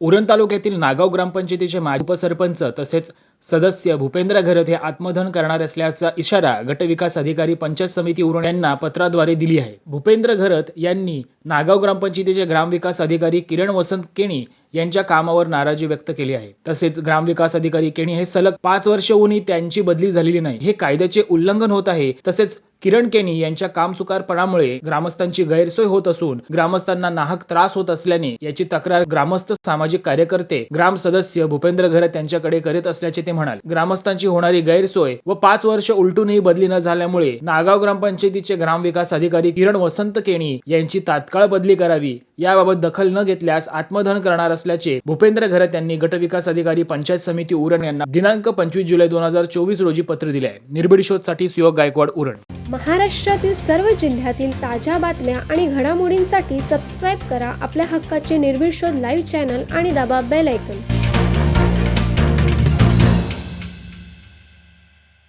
उरण तालुक्यातील नागाव ग्रामपंचायतीचे माजी उपसरपंच तसेच सदस्य भूपेंद्र घरत हे आत्मधन करणार असल्याचा इशारा गटविकास अधिकारी पंचायत समिती उरण यांना पत्राद्वारे दिली आहे. भूपेंद्र घरत यांनी नागाव ग्रामपंचायतीचे ग्रामविकास अधिकारी किरण वसंत केणी यांच्या कामावर नाराजी व्यक्त केली आहे. तसेच ग्रामविकास अधिकारी केणी हे सलग पाच वर्ष त्यांची बदली झालेली नाही. हे कायद्याचे उल्लंघन होत आहे. तसेच किरण केणी यांच्या कामचुकारपणामुळे ग्रामस्थांची गैरसोय होत असून ग्रामस्थांना नाहक त्रास होत असल्याने याची तक्रार ग्रामस्थ सामाजिक कार्यकर्ते ग्राम सदस्य भूपेंद्र घरत यांच्याकडे करीत असल्याचे ते म्हणाले. ग्रामस्थांची होणारी गैरसोय व पाच वर्ष उलटूनही बदली न झाल्यामुळे नागाव ग्रामपंचायतीचे ग्रामविकास अधिकारी किरण वसंत केणी यांची तात्काळ बदली करावी याबाबत दखल न घेतल्यास आत्मदहन करणार असल्याचे भूपेंद्र घरत यांनी गटविकास अधिकारी पंचायत समिती उरण यांना दिनांक पंचवीस जुलै दोन हजार चोवीस रोजी पत्र दिले आहे. निर्भीड शोधसाठी सुयोग गायकवाड उरण. महाराष्ट्रातील सर्व जिल्ह्यातील ताज्या बातम्या आणि घडामोडींसाठी सबस्क्राईब करा आपल्या हक्काचे निर्भीड शोध लाईव्ह चॅनल आणि दाबा बेल ऐकन